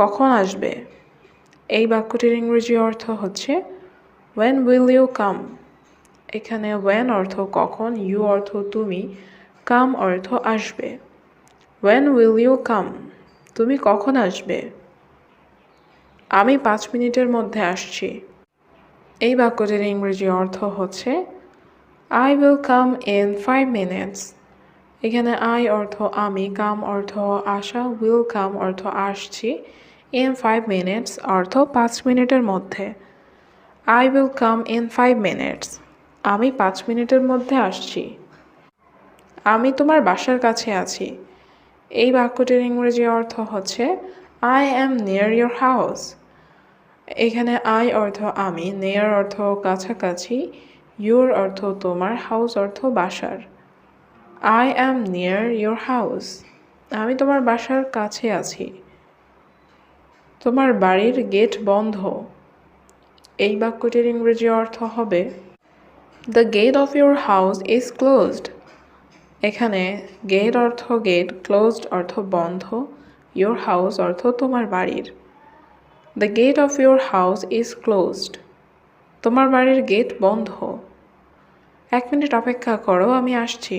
কখন আসবে? এই বাক্যটির ইংরেজি অর্থ হচ্ছে ওয়েন উইল ইউ কাম এখানে ওয়েন অর্থ কখন ইউ অর্থ তুমি কাম অর্থ আসবে ওয়েন উইল ইউ কাম তুমি কখন আসবে? আমি পাঁচ মিনিটের মধ্যে আসছি। এই বাক্যটির ইংরেজি অর্থ হচ্ছে I will come in five minutes এখানে আই অর্থ আমি কাম অর্থ আসা উইল কাম অর্থ আসছি ইন ফাইভ মিনিটস অর্থ পাঁচ মিনিটের মধ্যে। I will come in five minutes আমি পাঁচ মিনিটের মধ্যে আসছি। আমি তোমার বাসার কাছে আছি। এই বাক্যটির ইংরেজি অর্থ হচ্ছে I am near your house এখানে আই অর্থ আমি নেয়ার অর্থ কাছাকাছি। ইউর অর্থ তোমার হাউস অর্থ বাসার। I am near your house আমি তোমার বাসার কাছে আছি। তোমার বাড়ির গেট বন্ধ। এই বাক্যটির ইংরেজি অর্থ হবে the gate of your house is closed এখানে গেট অর্থ গেট ক্লোজড অর্থ বন্ধ ইয়োর হাউস অর্থ তোমার বাড়ির। The gate of your house is closed তোমার বাড়ির গেট বন্ধ। এক মিনিট অপেক্ষা করো, আমি আসছি।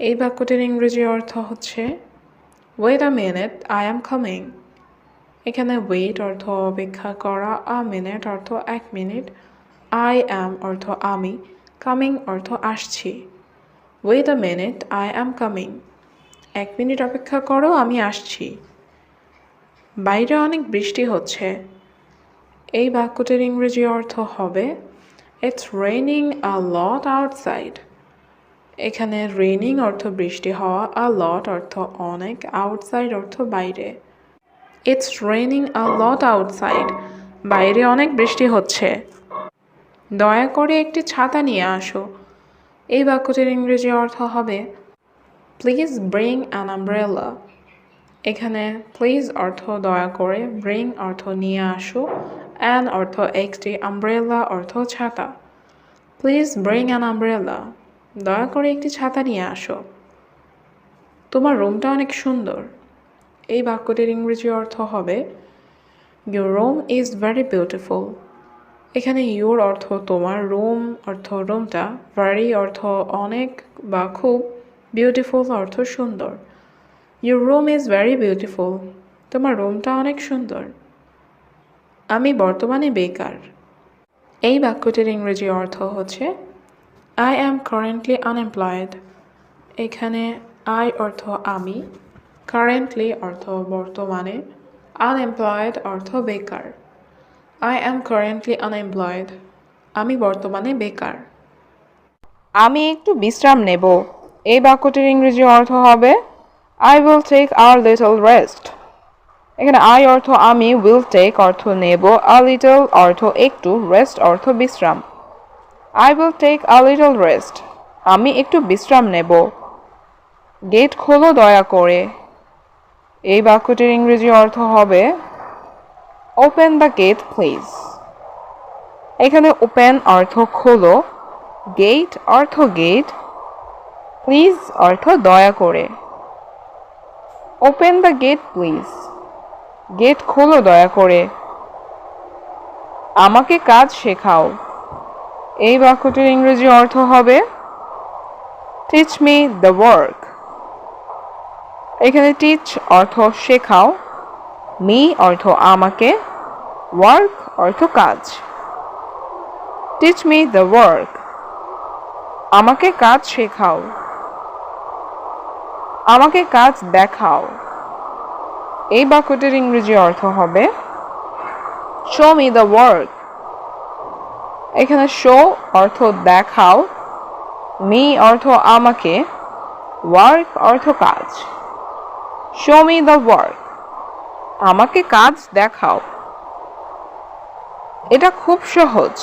এই বাক্যটির ইংরেজি অর্থ হচ্ছে wait a minute I am coming এখানে ওয়েট অর্থ অপেক্ষা করা আ মিনিট অর্থ এক মিনিট আই অ্যাম অর্থ আমি কামিং অর্থ আসছি। Wait a minute I am coming এক মিনিট অপেক্ষা করো, আমি আসছি। বাইরে অনেক বৃষ্টি হচ্ছে। এই বাক্যটির ইংরেজি অর্থ হবে it's raining a lot outside এখানে রেইনিং অর্থ বৃষ্টি হওয়া আ লট অর্থ অনেক আউটসাইড অর্থ বাইরে। It's raining a lot outside বাইরে অনেক বৃষ্টি হচ্ছে। দয়া করে একটি ছাতা নিয়ে আসো। এই বাক্যটির ইংরেজি অর্থ হবে প্লিজ ব্রিং অ্যান আমব্রেলা এখানে প্লিজ অর্থ দয়া করে ব্রিং অর্থ নিয়ে আসো অ্যান অর্থ একটি আমব্রেলা অর্থ ছাতা। প্লিজ ব্রিং অ্যান আমব্রেলা দয়া করে একটি ছাতা নিয়ে আসো। তোমার রুমটা অনেক সুন্দর। এই বাক্যটির ইংরেজি অর্থ হবে your room is very beautiful এখানে ইউর অর্থ তোমার রুম অর্থ রুমটা ভেরি অর্থ অনেক বা খুব বিউটিফুল অর্থ সুন্দর। Your room is very beautiful তোমার রুমটা অনেক সুন্দর। আমি বর্তমানে বেকার। এই বাক্যটির ইংরেজি অর্থ হচ্ছে আই অ্যাম কারেন্টলি আনএমপ্লয়েড এখানে আই অর্থ আমি। কারেন্টলি অর্থ বর্তমানে আনএমপ্লয়েড অর্থ বেকার। আই অ্যাম কারেন্টলি আনএমপ্লয়েড আমি বর্তমানে বেকার। আমি একটু বিশ্রাম নেব। এই বাক্যটির ইংরেজি অর্থ হবে I will take a little rest এখানে আই অর্থ আমি উইল টেক অর্থ নেব আ লিটল অর্থ একটু রেস্ট অর্থ বিশ্রাম I will take a little rest আমি একটু বিশ্রাম নেব গেট খোলো দয়া করে এই বাক্যটির ইংরেজি অর্থ হবে ওপেন দ্য গেট প্লিজ এখানে ওপেন অর্থ খোলো গেট অর্থ গেট প্লিজ অর্থ দয়া করে। Open the gate please gate খোলো দয়া করে। আমাকে কাজ শেখাও। এই বাক্যটির ইংরেজি অর্থ হবে টিচ মি দ্য ওয়ার্ক এখানে টিচ অর্থ শেখাও মি অর্থ আমাকে ওয়ার্ক অর্থ কাজ। টিচ মি দ্য ওয়ার্ক আমাকে কাজ শেখাও, আমাকে কাজ দেখাও। এই বাক্যটির ইংরেজি অর্থ হবে শো মি দ্য ওয়ার্ক এখানে শো অর্থ দেখাও মি অর্থ আমাকে ওয়ার্ক অর্থ কাজ। শো মি দ্য ওয়ার্ক আমাকে কাজ দেখাও। এটা খুব সহজ।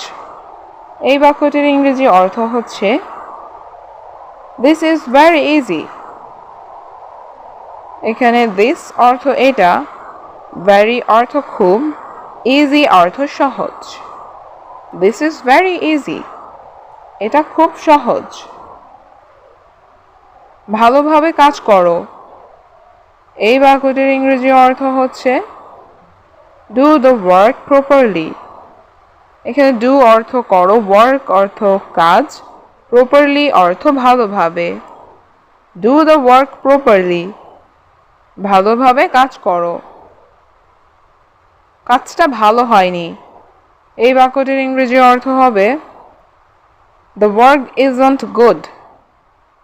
এই বাক্যটির ইংরেজি অর্থ হচ্ছে দিস ইজ ভেরি ইজি এখানে দিস অর্থ এটা ভেরি অর্থ খুব ইজি অর্থ সহজ। দিস ইজ ভেরি ইজি এটা খুব সহজ। ভালোভাবে কাজ করো। এই বাক্যটির ইংরেজি অর্থ হচ্ছে ডু দ্য ওয়ার্ক প্রপারলি এখানে ডু অর্থ করো ওয়ার্ক অর্থ কাজ প্রপারলি অর্থ ভালোভাবে। ডু দ্য ওয়ার্ক প্রপারলি ভালোভাবে কাজ করো। কাজটা ভালো হয়নি। এই বাক্যটির ইংরেজি অর্থ হবে দ্য ওয়ার্ক ইজন্ট গুড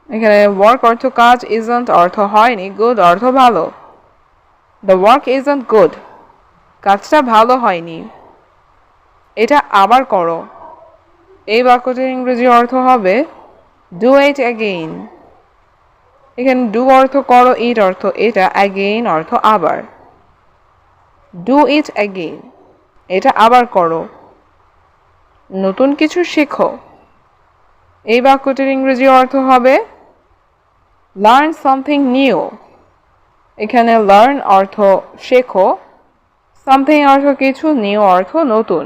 এখানে ওয়ার্ক অর্থ কাজ ইজন্ট অর্থ হয়নি গুড অর্থ ভালো। দ্য ওয়ার্ক ইজন্ট গুড কাজটা ভালো হয়নি। এটা আবার করো। এই বাক্যটির ইংরেজি অর্থ হবে ডু ইট অ্যাগেইন এখানে ডু অর্থ করো ইট অর্থ, এটা অ্যাগেইন অর্থ আবার। ডু ইট অ্যাগেইন এটা আবার করো। নতুন কিছু শেখো। এই বাক্যটির ইংরেজি অর্থ হবে লার্ন সামথিং নিউ এখানে লার্ন অর্থ শেখো। সামথিং অর্থ কিছু নিউ অর্থ নতুন।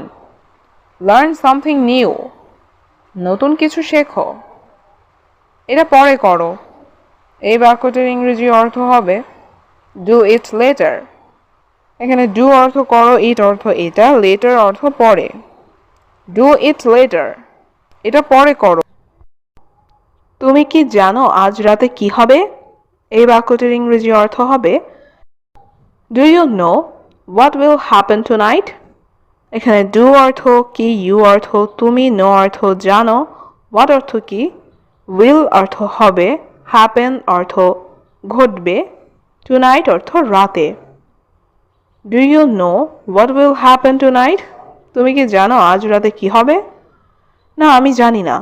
লার্ন সামথিং নিউ নতুন কিছু শেখো। এটা পরে করো। এই বাক্যটির ইংরেজি অর্থ হবে ডু ইট লেটার এখানে ডু অর্থ করো ইট অর্থ এটা লেটার অর্থ পরে। ডু ইট লেটার এটা পরে করো। তুমি কি জানো আজ রাতে কি হবে? এই বাক্যটির ইংরেজি অর্থ হবে do you know what will happen tonight এখানে ডু অর্থ কি ইউ অর্থ, তুমি নো অর্থ, জানো হোয়াট অর্থ কি উইল অর্থ হবে হ্যাপেন অর্থ ঘটবে টু নাইট অর্থ রাতে। Do you know what will happen tonight তুমি কি জানো আজ রাতে কি হবে? না, আমি জানি না।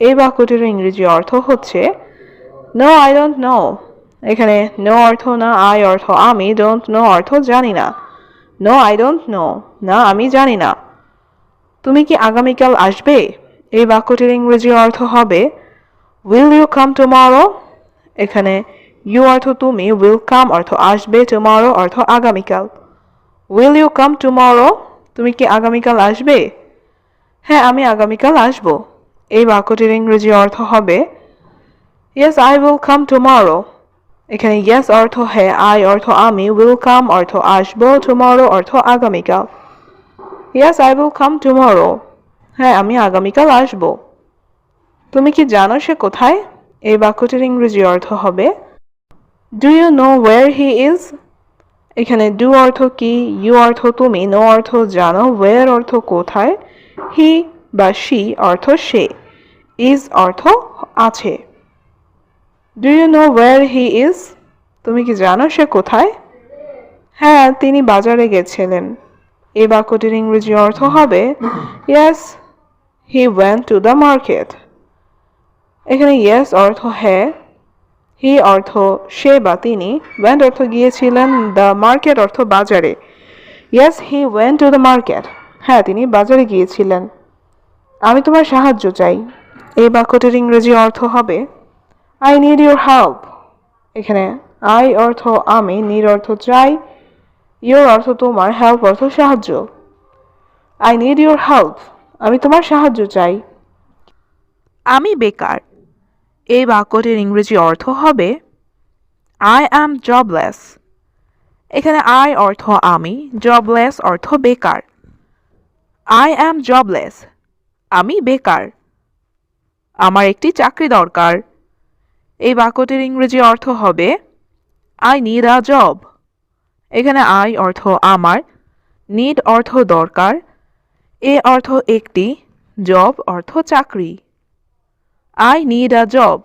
এই বাক্যটির ইংরেজি অর্থ হচ্ছে নো আই ডোন্ট নো এখানে নো অর্থ না আই অর্থ আমি ডোন্ট নো অর্থ জানি না। নো আই ডোন্ট নো না, আমি জানি না। তুমি কি আগামীকাল আসবে? এই বাক্যটির ইংরেজি অর্থ হবে উইল ইউ কাম টুমরো এখানে ইউ অর্থ তুমি উইল কাম অর্থ আসবে টুমরো অর্থ আগামীকাল। উইল ইউ কাম টুমরো তুমি কি আগামীকাল আসবে? হ্যাঁ আমি আগামীকাল আসব। এই বাক্যটির ইংরেজি অর্থ হবে yes I will come tomorrow এখানে ইয়েস অর্থ হ্যাঁ আই অর্থ আমি উইল কাম অর্থ আসব টুমরো অর্থ আগামীকাল। Yes I will come tomorrow হ্যাঁ আমি আগামীকাল আসব। তুমি কি জানো সে কোথায়? এই বাক্যটির ইংরেজি অর্থ হবে do you know where he is এখানে ডু অর্থ কি ইউ অর্থ তুমি নো অর্থ জানো ওয়ার অর্থ কোথায়? হি বা শি অর্থ সে ইজ অর্থ আছে। Do you know where he is তুমি কি জানো সে কোথায়? হ্যাঁ তিনি বাজারে গেছিলেন। এই বাক্যটির ইংরেজি অর্থ হবে yes he went to the market এখানে ইয়েস অর্থ হ্যাঁ হি অর্থ সে বা তিনি ওয়েন্ট অর্থ গিয়েছিলেন দ্য মার্কেট অর্থ বাজারে। Yes he went to the market হ্যাঁ তিনি বাজারে গিয়েছিলেন। আমি তোমার সাহায্য চাই। এই বাক্যটির ইংরেজি অর্থ হবে আই নিড ইউর হেল্প এখানে আই অর্থ আমি নির অর্থ চাই ইউর অর্থ তোমার হেল্প অর্থ সাহায্য আই নিড ইউর হেল্প আমি তোমার সাহায্য চাই আমি বেকার এই বাক্যটির ইংরেজি অর্থ হবে আই অ্যাম জবলেস এখানে আই অর্থ আমি জবলেস অর্থ বেকার আই অ্যাম জবলেস আমি বেকার। আমার একটি চাকরি দরকার। এই বাক্যটির ইংরেজি অর্থ হবে আই নিড আ জব এখানে আই অর্থ আমার নিড অর্থ দরকার এ অর্থ একটি জব অর্থ চাকরি আই নিড আ জব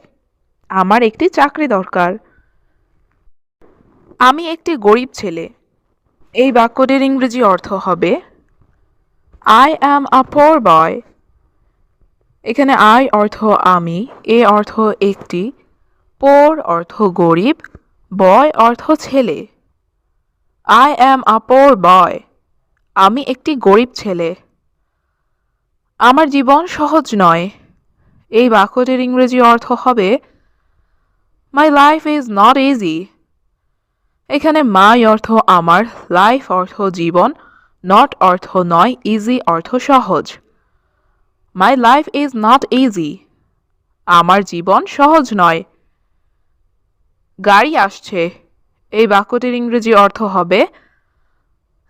আমার একটি চাকরি দরকার আমি একটি গরিব ছেলে এই বাক্যটির ইংরেজি অর্থ হবে আই অ্যাম আ পোর বয় এখানে আই অর্থ আমি, এ অর্থ একটি, পোর অর্থ গরিব, বয় অর্থ ছেলে। আই অ্যাম আ পোর বয়, আমি একটি গরিব ছেলে। আমার জীবন সহজ নয়। এই বাক্যটির ইংরেজি অর্থ হবে my life is not easy এখানে মাই অর্থ আমার লাইফ অর্থ জীবন নট অর্থ নয় ইজি অর্থ সহজ। My life is not easy আমার জীবন সহজ নয়। গাড়ি আসছে। এই বাক্যটির ইংরেজি অর্থ হবে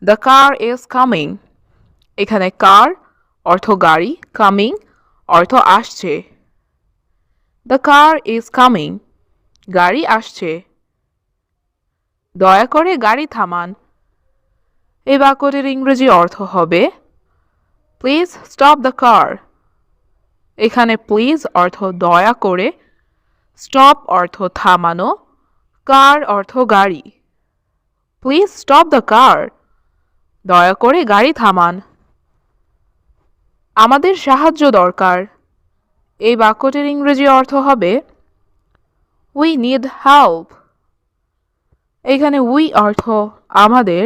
দ্য কার ইজ কামিং এখানে কার অর্থ গাড়ি কামিং অর্থ আসছে। দ্য কার ইজ কামিং গাড়ি আসছে। দয়া করে গাড়ি থামান। এই বাক্যটির ইংরেজি অর্থ হবে প্লিজ স্টপ দ্য কার এখানে প্লিজ অর্থ দয়া করে স্টপ অর্থ থামানো কার অর্থ গাড়ি। প্লিজ স্টপ দ্য কার দয়া করে গাড়ি থামান। আমাদের সাহায্য দরকার। এই বাক্যটির ইংরেজি অর্থ হবে উই নিড হেল্প এখানে উই অর্থ আমাদের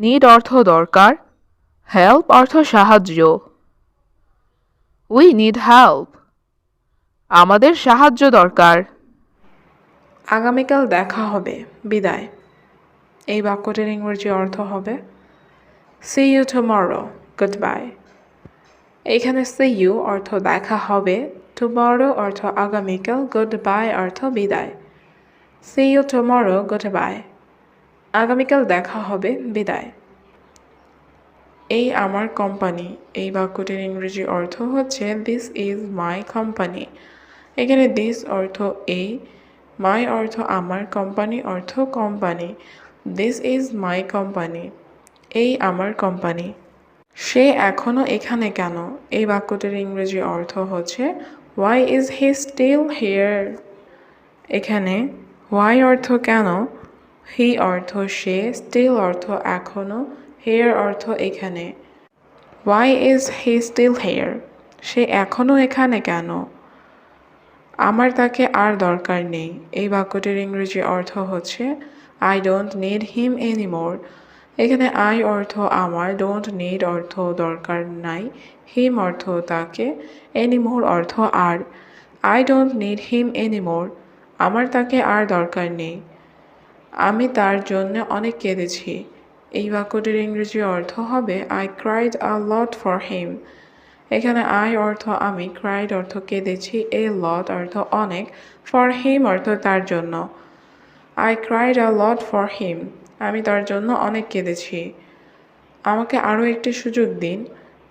নিড অর্থ দরকার হেল্প অর্থ সাহায্য। উই নিড হেল্প আমাদের সাহায্য দরকার। আগামীকাল দেখা হবে। বিদায়। এই বাক্যটির ইংরেজি অর্থ হবে see you tomorrow goodbye এইখানে সি ইউ অর্থ দেখা হবে টুমরো অর্থ আগামীকাল গুড বাই অর্থ বিদায়। See you tomorrow goodbye আগামীকাল দেখা হবে, বিদায়। এই আমার কোম্পানি। এই বাক্যটির ইংরেজি অর্থ হচ্ছে দিস ইজ মাই কোম্পানি এখানে দিস অর্থ এই মাই অর্থ আমার কোম্পানি অর্থ company this is my company এই আমার কোম্পানি সে এখনও এখানে কেন? এই বাক্যটির ইংরেজি অর্থ হচ্ছে why is he still here এখানে ওয়াই অর্থ কেন? হি অর্থ সে স্টিল অর্থ এখনও হেয়ার অর্থ এখানে। Why is he still here সে এখনও এখানে কেন? আমার তাকে আর দরকার নেই। এই বাক্যটির ইংরেজি অর্থ হচ্ছে I don't need him anymore এখানে আই অর্থ আমার ডোন্ট নিড অর্থ দরকার নাই হিম অর্থ তাকে এনিমোর অর্থ আর I don't need him anymore আমার তাকে আর দরকার নেই। আমি তার জন্য অনেক কেঁদেছি। এই বাক্যটির ইংরেজি অর্থ হবে I cried a lot for him এখানে আই অর্থ আমি ক্রাইড অর্থ কেঁদেছি এ লট অর্থ অনেক ফর হিম অর্থ তার জন্য I cried a lot for him আমি তার জন্য অনেক কেঁদেছি আমাকে আরও একটি সুযোগ দিন।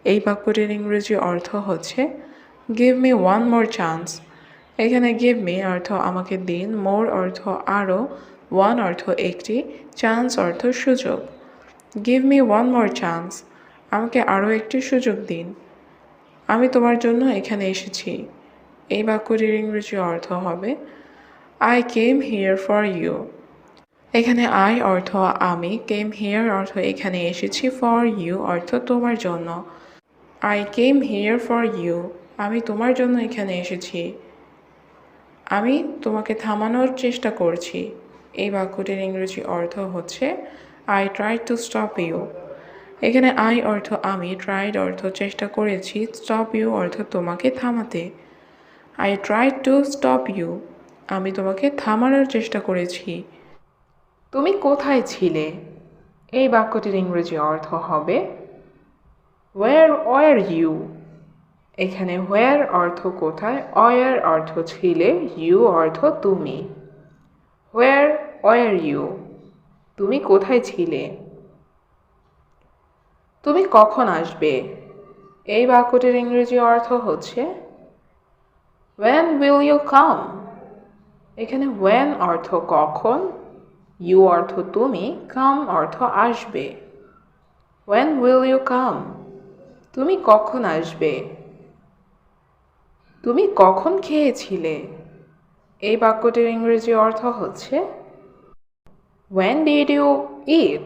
এই বাক্যটির ইংরেজি অর্থ হচ্ছে give me one more chance এখানে গিভ মি অর্থ আমাকে দিন মোর অর্থ আরও ওয়ান অর্থ একটি চান্স অর্থ সুযোগ give me one more chance আমাকে আরও একটি সুযোগ দিন। আমি তোমার জন্য এখানে এসেছি। এই বাক্যটির ইংরেজি অর্থ হবে I came here for you এখানে আই অর্থ আমি কেম হিয়ার অর্থ এখানে এসেছি ফর ইউ অর্থ তোমার জন্য I came here for you আমি তোমার জন্য এখানে এসেছি আমি তোমাকে থামানোর চেষ্টা করছি এই বাক্যটির ইংরেজি অর্থ হচ্ছে I try to stop you এখানে আই অর্থ আমি ট্রাইড অর্থ চেষ্টা করেছি স্টপ ইউ অর্থ তোমাকে থামাতে। I try to stop you আমি তোমাকে থামানোর চেষ্টা করেছি। তুমি কোথায় ছিলে? এই বাক্যটির ইংরেজি অর্থ হবে ওয়ার ওয়ার ইউ এখানে হোয়ার অর্থ কোথায় অয়ার অর্থ ছিলে ইউ অর্থ তুমি। হোয়ার ওয়ার ইউ তুমি কোথায় ছিলে? তুমি কখন আসবে? এই বাক্যটির ইংরেজি অর্থ হচ্ছে ওয়েন উইল ইউ কাম এখানে ওয়েন অর্থ কখন ইউ অর্থ তুমি কাম অর্থ আসবে ওয়েন উইল ইউ কাম তুমি কখন আসবে? তুমি কখন খেয়েছিলে? এই বাক্যটির ইংরেজি অর্থ হচ্ছে ওয়েন ডিড ইউ ইট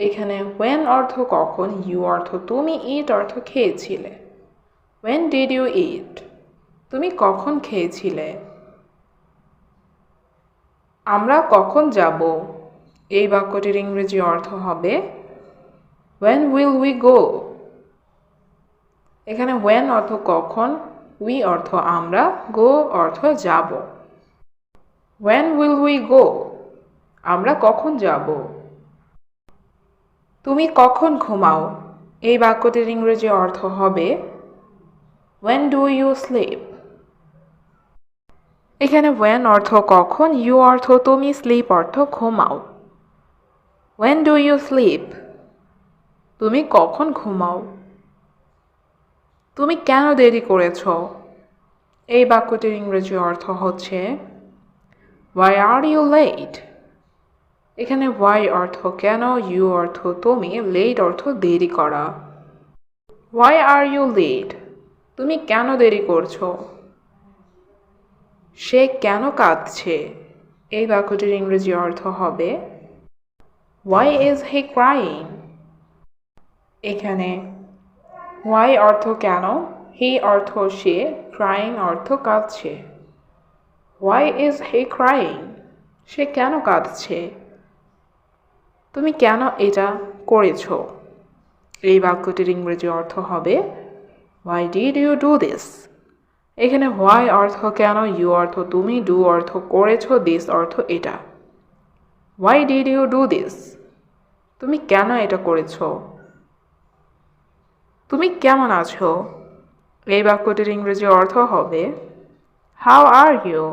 এখানে ওয়েন অর্থ কখন ইউ অর্থ তুমি ইট অর্থ খেয়েছিলে। ওয়েন ডিড ইউ ইট তুমি কখন খেয়েছিলে? আমরা কখন যাব? এই বাক্যটির ইংরেজি অর্থ হবে ওয়েন উইল উই গো এখানে ওয়েন অর্থ কখন উই অর্থ আমরা গো অর্থ যাব। ওয়েন উইল উই গো আমরা কখন যাব? তুমি কখন ঘুমাও? এই বাক্যটির ইংরেজি অর্থ হবে ওয়েন ডু ইউ স্লিপ এখানে ওয়েন অর্থ কখন ইউ অর্থ তুমি স্লিপ অর্থ ঘুমাও। ওয়েন ডু ইউ স্লিপ তুমি কখন ঘুমাও? তুমি কেন দেরি করেছ? এই বাক্যটির ইংরেজি অর্থ হচ্ছে ওয়াই আর ইউ লেট এখানে ওয়াই অর্থ কেন ইউ অর্থ তুমি লেট অর্থ দেরি করা। ওয়াই আর ইউ লেট তুমি কেন দেরি করছ? সে কেন কাঁদছে? এই বাক্যটির ইংরেজি অর্থ হবে ওয়াই ইজ হি ক্রাইং এখানে ওয়াই অর্থ কেন হি অর্থ সে ক্রাইং অর্থ কাঁদছে। ওয়াই ইজ হি ক্রাইং সে কেন কাঁদছে? তুমি কেন এটা করেছ? এই বাক্যটির ইংরেজি অর্থ হবে why did you do this এখানে হোয়াই অর্থ কেন ইউ অর্থ তুমি ডু অর্থ করেছ দিস অর্থ এটা। Why did you do this তুমি কেন এটা করেছ? তুমি কেমন আছো? এই বাক্যটির ইংরেজি অর্থ হবে হাউ আর ইউ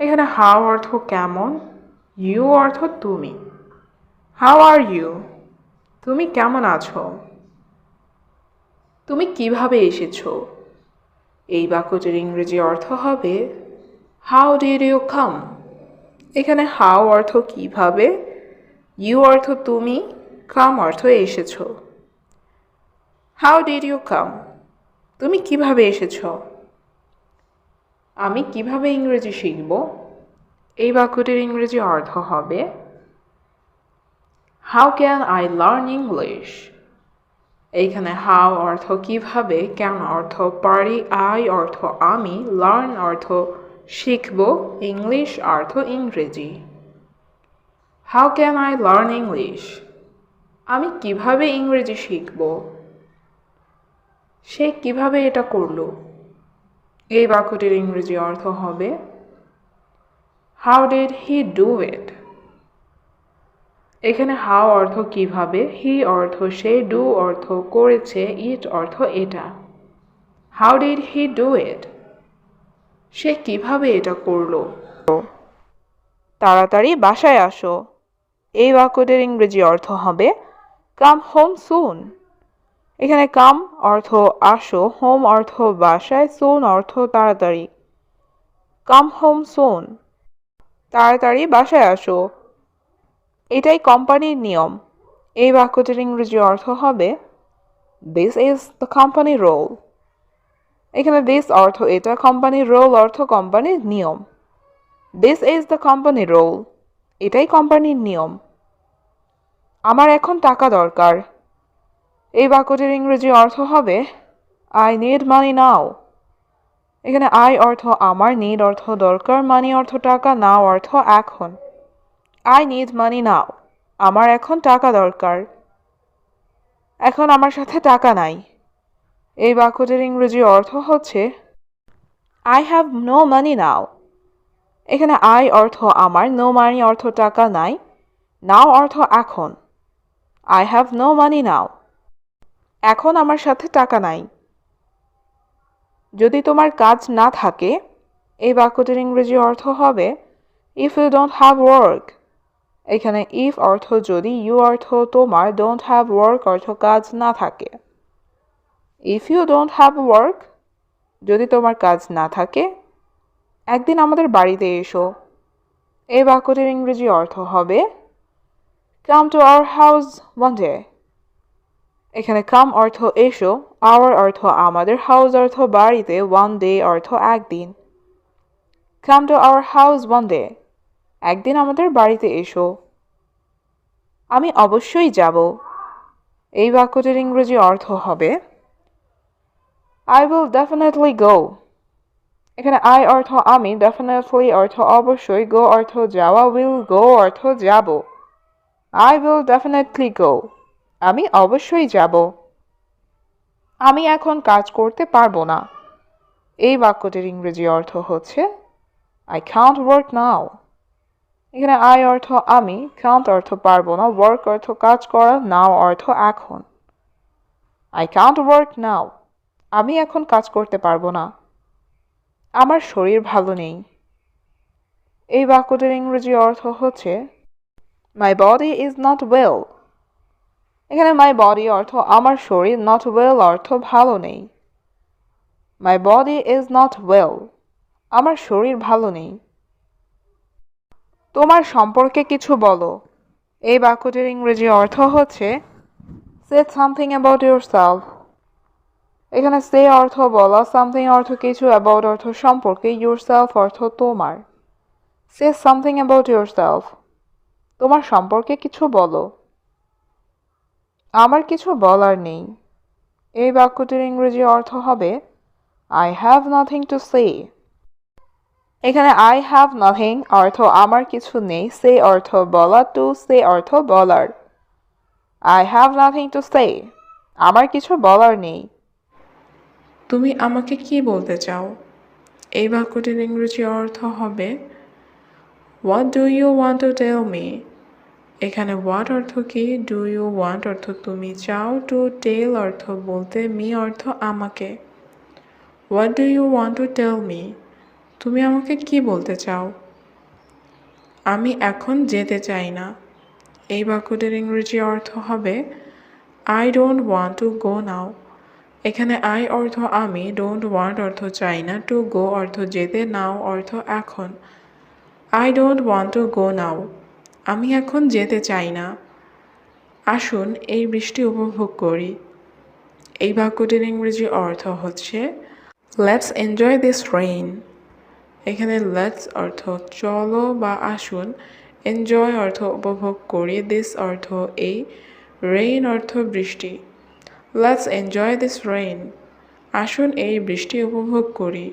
এখানে হাউ অর্থ কেমন ইউ অর্থ তুমি। হাউ আর ইউ তুমি কেমন আছো? তুমি কীভাবে এসেছ? এই বাক্যটির ইংরেজি অর্থ হবে হাউ ডিড ইউ কাম এখানে হাউ অর্থ কীভাবে ইউ অর্থ তুমি কাম অর্থ এসেছ হাউ ডিড ইউ কাম তুমি কীভাবে এসেছ? আমি কীভাবে ইংরেজি শিখব? এই বাক্যটির ইংরেজি অর্থ হবে how can I learn English এইখানে হাউ অর্থ কীভাবে কেন অর্থ পারি আই অর্থ আমি লার্ন অর্থ শিখব ইংলিশ অর্থ ইংরেজি। How can I learn English আমি কীভাবে ইংরেজি শিখব? সে কীভাবে এটা করল? এই বাক্যটির ইংরেজি অর্থ হবে how did he do it এখানে হাউ অর্থ কীভাবে, হি অর্থ সে, ডু অর্থ করেছে, ইট অর্থ এটা। How did he do it? সে কীভাবে এটা করল? তাড়াতাড়ি বাসায় আসো। এই বাক্যটির ইংরেজি অর্থ হবে কাম হোম সুন এখানে কাম অর্থ আসো হোম অর্থ বাসায় সুন অর্থ তাড়াতাড়ি। কাম হোম সুন তাড়াতাড়ি বাসায় আসো। এটাই কোম্পানির নিয়ম। এই বাক্যটির ইংরেজি অর্থ হবে this is the company rule এখানে দিস অর্থ এটা কোম্পানির রোল অর্থ কোম্পানির নিয়ম। This is the company rule এটাই কোম্পানির নিয়ম। আমার এখন টাকা দরকার। এই বাক্যটির ইংরেজি অর্থ হবে আই নিড মানি নাও এখানে আই অর্থ আমার নিড অর্থ দরকার মানি অর্থ টাকা নাও অর্থ এখন আই নিড মানি নাও আমার এখন টাকা দরকার। এখন আমার সাথে টাকা নাই। এই বাক্যটির ইংরেজি অর্থ হচ্ছে I have no money now এখানে আই অর্থ আমার নো মানি অর্থ টাকা নাই। নাও অর্থ এখন। I have no money now এখন আমার সাথে টাকা নাই। যদি তোমার কাজ না থাকে, এই বাক্যটির ইংরেজি অর্থ হবে if you don't have work এখানে ইফ অর্থ যদি ইউ অর্থ তোমার ডোন্ট হ্যাভ ওয়ার্ক অর্থ কাজ না থাকে। If you don't have work যদি তোমার কাজ না থাকে, একদিন আমাদের বাড়িতে এসো। এই বাক্যটির ইংরেজি অর্থ হবে come to our house one day এখানে কাম অর্থ এসো আওয়ার অর্থ আমাদের হাউস অর্থ বাড়িতে ওয়ান ডে অর্থ একদিন। Come to our house one day একদিন আমাদের বাড়িতে এসো। আমি অবশ্যই যাব। এই বাক্যটির ইংরেজি অর্থ হবে আই উইল ডেফিনেটলি গো এখানে আই অর্থ আমি ডেফিনেটলি অর্থ অবশ্যই গো অর্থ যাওয়া উইল গো অর্থ যাব আই উইল ডেফিনেটলি গো আমি অবশ্যই যাব। আমি এখন কাজ করতে পারব না। এই বাক্যটির ইংরেজি অর্থ হচ্ছে আই কান্ট ওয়ার্ক নাও এখানে আই অর্থ আমি কান্ট অর্থ পারব না ওয়ার্ক অর্থ কাজ করা নাও অর্থ এখন। আই কান্ট ওয়ার্ক নাও আমি এখন কাজ করতে পারব না। আমার শরীর ভালো নেই। এই বাক্যটির ইংরেজি অর্থ হচ্ছে my body is not well এখানে মাই বডি অর্থ আমার শরীর নট ওয়েল অর্থ ভালো নেই। My body is not well আমার শরীর ভালো নেই। তোমার সম্পর্কে কিছু বলো। এই বাক্যটির ইংরেজি অর্থ হচ্ছে say something about yourself এখানে সে অর্থ বলা সামথিং অর্থ কিছু অ্যাবাউট অর্থ সম্পর্কে ইউর সেলফ অর্থ তোমার। Say something about yourself তোমার সম্পর্কে কিছু বলো। আমার কিছু বলার নেই। এই বাক্যটির ইংরেজি অর্থ হবে I have nothing to say এখানে আই হ্যাভ নাথিং অর্থ, আমার কিছু নেই সে অর্থ, বলা টু সে অর্থ, বলার I have nothing to say আমার কিছু বলার নেই তুমি আমাকে কি বলতে চাও? এই বাক্যটির ইংরেজি অর্থ হবে what do you want to tell me এখানে হোয়াট অর্থ কি? ডু ইউ ওয়ান্ট অর্থ, তুমি চাও টু টেল অর্থ, বলতে মি অর্থ, আমাকে what do you want to tell me তুমি আমাকে কি বলতে চাও? আমি এখন যেতে চাই না। এই বাক্যটির ইংরেজি অর্থ হবে I don't want to go now এখানে আই অর্থ আমি ডোন্ট ওয়ান্ট অর্থ চাই না টু গো অর্থ যেতে নাও অর্থ এখন। I don't want to go now আমি এখন যেতে চাই না। আসুন এই বৃষ্টি উপভোগ করি। এই বাক্যটির ইংরেজি অর্থ হচ্ছে লেটস এনজয় দিস রেইন এখানে লেটস অর্থ চলো বা আসুন এনজয় অর্থ উপভোগ করি দিস অর্থ এই রেইন অর্থ বৃষ্টি লেটস এনজয় দিস রেইন আসুন এই বৃষ্টি উপভোগ করি।